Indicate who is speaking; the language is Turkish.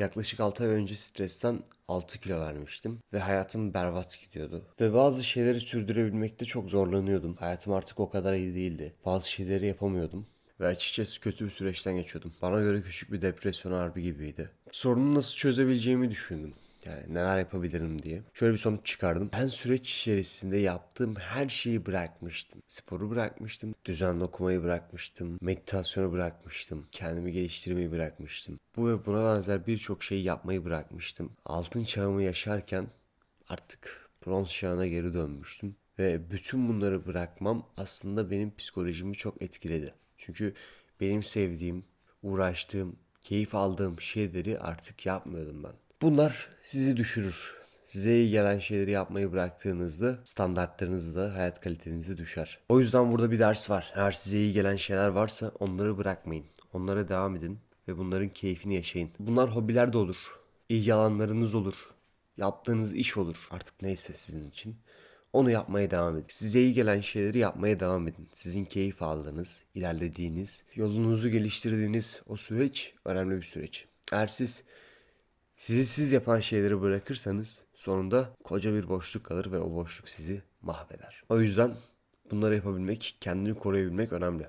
Speaker 1: Yaklaşık 6 ay önce stresten 6 kilo vermiştim ve hayatım berbat gidiyordu. Ve bazı şeyleri sürdürebilmekte çok zorlanıyordum. Hayatım artık o kadar iyi değildi. Bazı şeyleri yapamıyordum. Ve açıkçası kötü bir süreçten geçiyordum. Bana göre küçük bir depresyon harbi gibiydi. Sorunu nasıl çözebileceğimi düşündüm. Yani neler yapabilirim diye. Şöyle bir sonuç çıkardım. Ben süreç içerisinde yaptığım her şeyi bırakmıştım. Sporu bırakmıştım. Düzenli okumayı bırakmıştım. Meditasyonu bırakmıştım. Kendimi geliştirmeyi bırakmıştım. Bu ve buna benzer birçok şeyi yapmayı bırakmıştım. Altın çağımı yaşarken artık bronz çağına geri dönmüştüm. Ve bütün bunları bırakmam aslında benim psikolojimi çok etkiledi. Çünkü benim sevdiğim, uğraştığım, keyif aldığım şeyleri artık yapmıyordum ben. Bunlar sizi düşürür. Size iyi gelen şeyleri yapmayı bıraktığınızda standartlarınız da hayat kaliteniz de düşer. O yüzden burada bir ders var. Eğer size iyi gelen şeyler varsa onları bırakmayın. Onlara devam edin ve bunların keyfini yaşayın. Bunlar hobiler de olur. İlgi alanlarınız olur. Yaptığınız iş olur. Artık neyse sizin için. Onu yapmaya devam edin. Size iyi gelen şeyleri yapmaya devam edin. Sizin keyif aldığınız, ilerlediğiniz, yolunuzu geliştirdiğiniz o süreç önemli bir süreç. Eğer siz sizi siz yapan şeyleri bırakırsanız sonunda koca bir boşluk kalır ve o boşluk sizi mahveder. O yüzden bunları yapabilmek, kendini koruyabilmek önemli.